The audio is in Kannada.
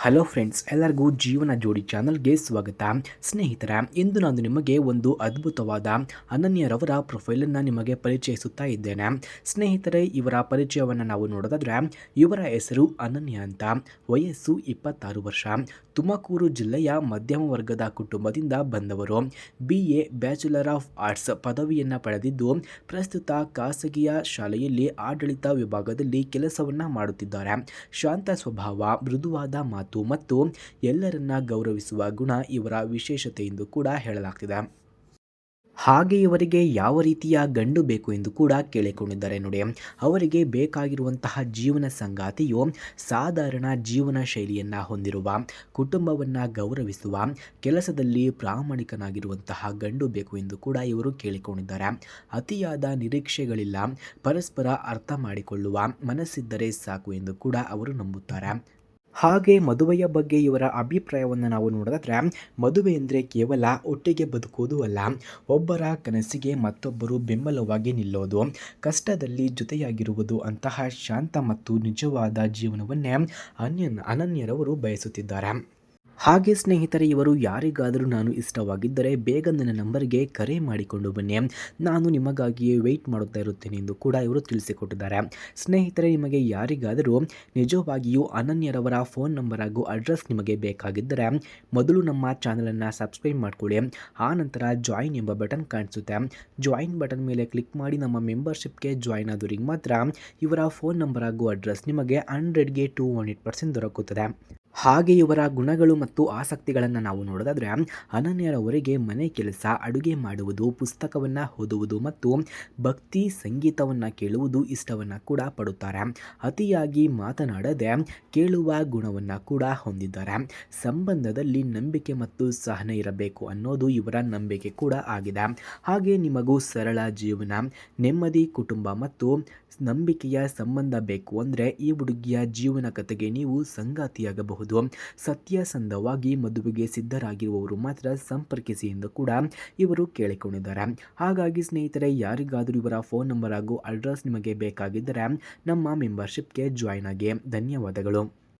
ಹಲೋ ಫ್ರೆಂಡ್ಸ್ ಎಲ್ಲರಿಗೂ ಜೀವನ ಜೋಡಿ ಚಾನಲ್ಗೆ ಸ್ವಾಗತ. ಸ್ನೇಹಿತರ, ಇಂದು ನಾನು ನಿಮಗೆ ಒಂದು ಅದ್ಭುತವಾದ ಅನನ್ಯರವರ ಪ್ರೊಫೈಲನ್ನು ನಿಮಗೆ ಪರಿಚಯಿಸುತ್ತಾ ಇದ್ದೇನೆ. ಸ್ನೇಹಿತರೆ, ಇವರ ಪರಿಚಯವನ್ನು ನಾವು ನೋಡೋದಾದ್ರೆ, ಇವರ ಹೆಸರು ಅನನ್ಯ ಅಂತ. ವಯಸ್ಸು ಇಪ್ಪತ್ತಾರು ವರ್ಷ. ತುಮಕೂರು ಜಿಲ್ಲೆಯ ಮಧ್ಯಮ ವರ್ಗದ ಕುಟುಂಬದಿಂದ ಬಂದವರು. B A bachelor of arts ಪದವಿಯನ್ನು ಪಡೆದಿದ್ದು, ಪ್ರಸ್ತುತ ಖಾಸಗಿಯ ಶಾಲೆಯಲ್ಲಿ ಆಡಳಿತ ವಿಭಾಗದಲ್ಲಿ ಕೆಲಸವನ್ನು ಮಾಡುತ್ತಿದ್ದಾರೆ. ಶಾಂತ ಸ್ವಭಾವ, ಮೃದುವಾದ ಮತ್ತು ಎಲ್ಲರನ್ನ ಗೌರವಿಸುವ ಗುಣ ಇವರ ವಿಶೇಷತೆ ಎಂದು ಕೂಡ ಹೇಳಲಾಗ್ತಿದೆ. ಹಾಗೆ ಇವರಿಗೆ ಯಾವ ರೀತಿಯ ಗಂಡು ಬೇಕು ಎಂದು ಕೂಡ ಕೇಳಿಕೊಂಡಿದ್ದಾರೆ ನೋಡಿ. ಅವರಿಗೆ ಬೇಕಾಗಿರುವಂತಹ ಜೀವನ ಸಂಗಾತಿಯು ಸಾಧಾರಣ ಜೀವನ ಶೈಲಿಯನ್ನು ಹೊಂದಿರುವ, ಕುಟುಂಬವನ್ನು ಗೌರವಿಸುವ, ಕೆಲಸದಲ್ಲಿ ಪ್ರಾಮಾಣಿಕನಾಗಿರುವಂತಹ ಗಂಡು ಬೇಕು ಎಂದು ಕೂಡ ಇವರು ಕೇಳಿಕೊಂಡಿದ್ದಾರೆ. ಅತಿಯಾದ ನಿರೀಕ್ಷೆಗಳಿಲ್ಲ, ಪರಸ್ಪರ ಅರ್ಥ ಮಾಡಿಕೊಳ್ಳುವ ಮನಸ್ಸಿದ್ದರೆ ಸಾಕು ಎಂದು ಕೂಡ ಅವರು ನಂಬುತ್ತಾರೆ. ಹಾಗೆ ಮದುವೆಯ ಬಗ್ಗೆ ಇವರ ಅಭಿಪ್ರಾಯವನ್ನು ನಾವು ನೋಡಿದ್ರೆ ಮದುವೆ ಅಂದರೆ ಕೇವಲ ಒಟ್ಟಿಗೆ ಬದುಕುವುದು ಅಲ್ಲ. ಒಬ್ಬರ ಕನಸಿಗೆ ಮತ್ತೊಬ್ಬರು ಬೆಂಬಲವಾಗಿ ನಿಲ್ಲೋದು, ಕಷ್ಟದಲ್ಲಿ ಜೊತೆಯಾಗಿರುವುದು ಅಂತಹ ಶಾಂತ ಮತ್ತು ನಿಜವಾದ ಜೀವನವನ್ನೇ ಅನ್ಯ ಅನನ್ಯರವರು ಬಯಸುತ್ತಿದ್ದಾರೆ. ಹಾಗೆ ಸ್ನೇಹಿತರೆ, ಇವರು ಯಾರಿಗಾದರೂ ನಾನು ಇಷ್ಟವಾಗಿದ್ದರೆ ಬೇಗ ನನ್ನ ನಂಬರ್ಗೆ ಕರೆ ಮಾಡಿಕೊಂಡು ಬನ್ನಿ. ನಾನು ನಿಮಗಾಗಿಯೇ ವೆಯ್ಟ್ ಮಾಡುತ್ತಾ ಇರುತ್ತೇನೆ ಎಂದು ಕೂಡ ಇವರು ತಿಳಿಸಿಕೊಟ್ಟಿದ್ದಾರೆ. ಸ್ನೇಹಿತರೆ, ನಿಮಗೆ ಯಾರಿಗಾದರೂ ನಿಜವಾಗಿಯೂ ಅನನ್ಯರವರ ಫೋನ್ ನಂಬರ್ ಹಾಗೂ ಅಡ್ರೆಸ್ ನಿಮಗೆ ಬೇಕಾಗಿದ್ದರೆ ಮೊದಲು ನಮ್ಮ ಚಾನಲನ್ನು ಸಬ್ಸ್ಕ್ರೈಬ್ ಮಾಡಿಕೊಳ್ಳಿ. ಆ ನಂತರ ಜಾಯಿನ್ ಎಂಬ ಬಟನ್ ಕಾಣಿಸುತ್ತೆ. ಜಾಯಿನ್ ಬಟನ್ ಮೇಲೆ ಕ್ಲಿಕ್ ಮಾಡಿ ನಮ್ಮ ಮೆಂಬರ್ಶಿಪ್ಗೆ ಜಾಯಿನ್ ಆದವರಿಗೆ ಮಾತ್ರ ಇವರ ಫೋನ್ ನಂಬರ್ ಹಾಗೂ ಅಡ್ರೆಸ್ ನಿಮಗೆ ಹಂಡ್ರೆಡ್ಗೆ ಟು ಹಂಡ್ರೆಡ್ ಪರ್ಸೆಂಟ್ ದೊರಕುತ್ತದೆ. ಹಾಗೆ ಇವರ ಗುಣಗಳು ಮತ್ತು ಆಸಕ್ತಿಗಳನ್ನು ನಾವು ನೋಡೋದಾದರೆ ಅನನ್ಯರವರೆಗೆ ಮನೆ ಕೆಲಸ, ಅಡುಗೆ ಮಾಡುವುದು, ಪುಸ್ತಕವನ್ನು ಓದುವುದು ಮತ್ತು ಭಕ್ತಿ ಸಂಗೀತವನ್ನು ಕೇಳುವುದು ಇಷ್ಟವನ್ನು ಕೂಡ ಪಡುತ್ತಾರೆ. ಅತಿಯಾಗಿ ಮಾತನಾಡದೆ ಕೇಳುವ ಗುಣವನ್ನು ಕೂಡ ಹೊಂದಿದ್ದಾರೆ. ಸಂಬಂಧದಲ್ಲಿ ನಂಬಿಕೆ ಮತ್ತು ಸಹನೆ ಇರಬೇಕು ಅನ್ನೋದು ಇವರ ನಂಬಿಕೆ ಕೂಡ ಆಗಿದೆ. ಹಾಗೆ ನಿಮಗೂ ಸರಳ ಜೀವನ, ನೆಮ್ಮದಿ ಕುಟುಂಬ ಮತ್ತು ನಂಬಿಕೆಯ ಸಂಬಂಧ ಬೇಕು ಅಂದರೆ ಈ ಹುಡುಗಿಯ ಜೀವನ ಕಥೆಗೆ ನೀವು ಸಂಗಾತಿಯಾಗಬಹುದು. ಸತ್ಯಸಂಧವಾಗಿ ಮದುವೆಗೆ ಸಿದ್ಧರಾಗಿರುವವರು ಮಾತ್ರ ಸಂಪರ್ಕಿಸಿ ಎಂದು ಕೂಡ ಇವರು ಕೇಳಿಕೊಂಡಿದ್ದಾರೆ. ಹಾಗಾಗಿ ಸ್ನೇಹಿತರೆ, ಯಾರಿಗಾದರೂ ಇವರ ಫೋನ್ ನಂಬರ್ ಹಾಗೂ ಅಡ್ರೆಸ್ ನಿಮಗೆ ಬೇಕಾಗಿದ್ದರೆ ನಮ್ಮ ಮೆಂಬರ್ಶಿಪ್ಗೆ ಜಾಯ್ನ್ ಆಗಿ. ಧನ್ಯವಾದಗಳು.